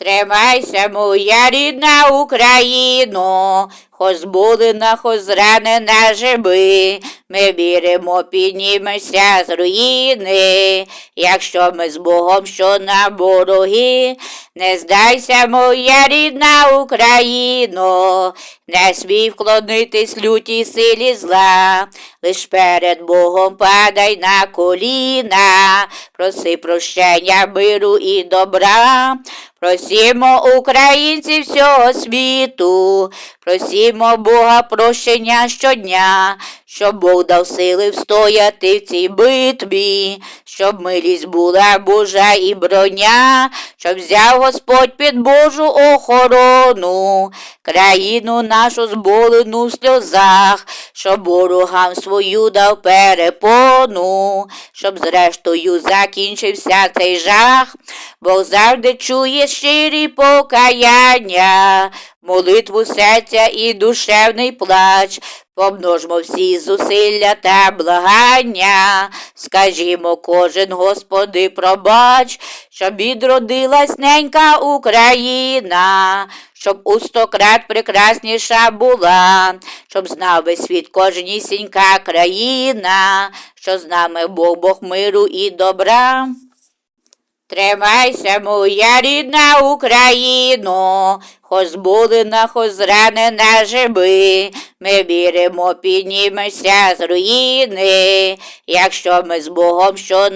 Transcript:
Тримайся, моя рідна Україно, хоч збулена, хоч зранена живи. Ми віримо, піднімемося з руїни, якщо ми з Богом, що на вороги. Не здайся, моя рідна Україно, не смій вклонитись лютій силі зла, лиш перед Богом падай на коліна, проси прощення, миру і добра. Просімо українців всього світу, просімо Бога прощення щодня, щоб Бог дав сили встояти в цій битві, щоб милість була Божа і броня, щоб взяв Господь під Божу охорону, країну нашу зболену в сльозах, щоб ворогам свою дав перепону, щоб зрештою закінчився цей жах. Бог завжди чує щирі покаяння, молитву серця і душевний плач. Помножмо всі зусилля та благання, скажімо кожен, Господи, пробач, щоб відродилась ненька Україна, щоб у сто крат прекрасніша була, щоб знав весь світ кожнісінька країна, що з нами Бог, Бог миру і добра. Тримайся, моя рідна Україно, хоч збулена, хоч зранена живи. Ми віримо, піднімемося з руїни, якщо ми з Богом, що